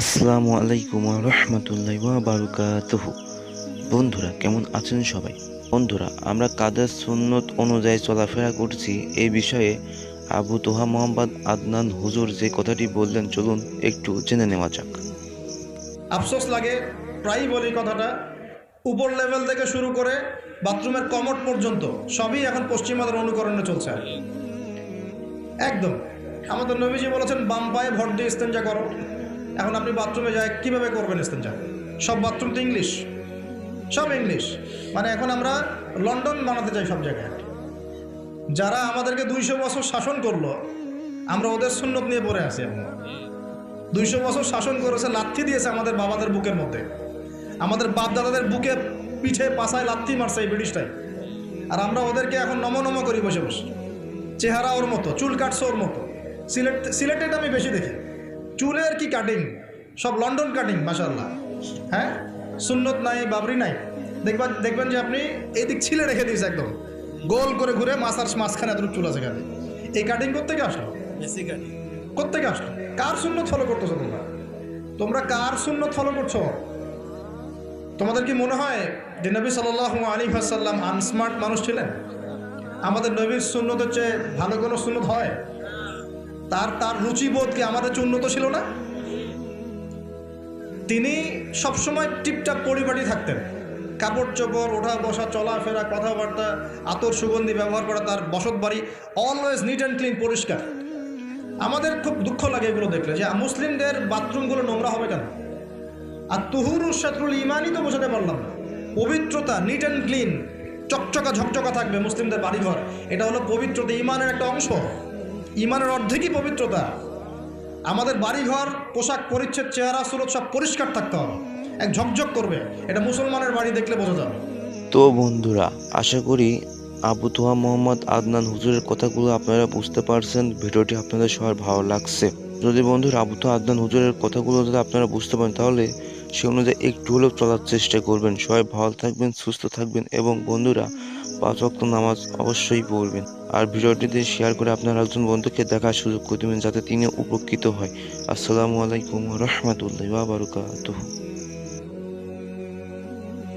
আসসালামু আলাইকুম রহমতুল্লাহ বারুকাতহ। বন্ধুরা, কেমন আছেন সবাই? বন্ধুরা, আমরা কাদের সুন্নত অনুযায়ী চলাফেরা করছি এই বিষয়ে আবু তোহা মোহাম্মদ আদনান হুজুর যে কথাটি বললেন, চলুন একটু জেনে নেওয়া যাক। আফসোস লাগে, প্রায়ই বলি কথাটা, উপর লেভেল থেকে শুরু করে বাথরুমের কমোড পর্যন্ত সবই এখন পশ্চিমাদের অনুকরণে চলছে। একদম। আমাদের নবীজি বলেছেন, বাম পায়ে ভর দিয়ে ইস্তেঞ্জা করো। এখন আপনি বাথরুমে যায়, কীভাবে করবেন ইস্তেঞ্জা? সব বাথরুম তো ইংলিশ সব ইংলিশ মানে এখন আমরা লন্ডন বানাতে চাই সব জায়গায়। যারা আমাদেরকে দুইশো বছর শাসন করল, আমরা ওদের সুন্নত নিয়ে পড়ে আছি এখন। দুইশো বছর শাসন করেছে, লাথি দিয়েছে আমাদের বাবাদের বুকের মধ্যে। আমাদের বাপ দাদাদের বুকে পিঠে পাশায় লাথি মারছে এই ব্রিটিশটাই। আর আমরা ওদেরকে এখন নম নম করি বসে বসে। চেহারা ওর মতো, চুল কাটছে ওর মতো। সিলেট সিলেটেড আমি বেশি দেখি। চুলের কি কাটিং সব লন্ডন কাটিং মাসাল্লাহ হ্যাঁ? সুন্নত নাই বাবরি নাই। দেখবেন দেখবেন যে আপনি এই দিক ছিলে রেখে দিয়েছে একদম। গোল করে ঘুরে মাথার মাঝখানে এতটুকু চুল আছে এখানে এই কাটিং করতে গিয়ে আসলো কোথেকে আসলো? কার শূন্য ফলো করতেছো তোমরা? তোমরা কার শূন্য ফলো করছ? তোমাদের কি মনে হয় যে নবী সাল আলী হাসাল্লাম আনস্মার্ট মানুষ ছিলেন? আমাদের নবীর শূন্যত চেয়ে ভালো কোনো শূন্যত হয়? তার তার রুচিবোধ কি আমাদের চেয়ে উন্নত ছিল না? তিনি সবসময় টিপটাপ পরিপাটি থাকতেন। কাপড় চোপড়, ওঠা বসা, চলাফেরা, কথাবার্তা, আতর সুগন্ধি ব্যবহার করা তার বসত বাড়ি অলওয়েজ নিট অ্যান্ড ক্লিন পরিষ্কার। আমাদের খুব দুঃখ লাগে এগুলো দেখলে যে মুসলিমদের বাথরুমগুলো নোংরা হবে কেন? আর তুহুরুর শাত্রুল ইমানই তো বোঝাতে পারলাম না। পবিত্রতা নিট অ্যান্ড ক্লিন চকচকা ঝকচকা থাকবে মুসলিমদের বাড়িঘর। এটা হলো পবিত্রতা ইমানের একটা অংশ। ইমানের অর্ধেকই পবিত্রতা। আমাদের বাড়িঘর, পোশাক, পরিচ্ছেদ, চেহারা, সুরত সব পরিষ্কার থাকতে হবে। এক ঝকঝক করবে, এটা মুসলমানের বাড়ি দেখলে বোঝা যাবে। তো বন্ধুরা, আশা করি আবু তোহা মোহাম্মদ আদনান হুজুরের কথাগুলো আপনারা বুঝতে পারছেন, ভিডিওটি আপনাদের সবার ভালো লাগছে। যদি বন্ধুরা আবু আদনান হুজুরের কথাগুলো যদি আপনারা বুঝতে পারেন, তাহলে সে অনুযায়ী একটু হলেও চলার চেষ্টা করবেন। সবাই ভালো থাকবেন, সুস্থ থাকবেন এবং বন্ধুরা পাঁচ অক্ত নামাজ অবশ্যই পড়বেন। আর ভিডিওটিতে শেয়ার করে আপনার একজন বন্ধুকে দেখার সুযোগ করে দেবেন, যাতে তিনি উপকৃত হয়। আসসালামু আলাইকুম রহমতুল্লাহ বারকাতুহ।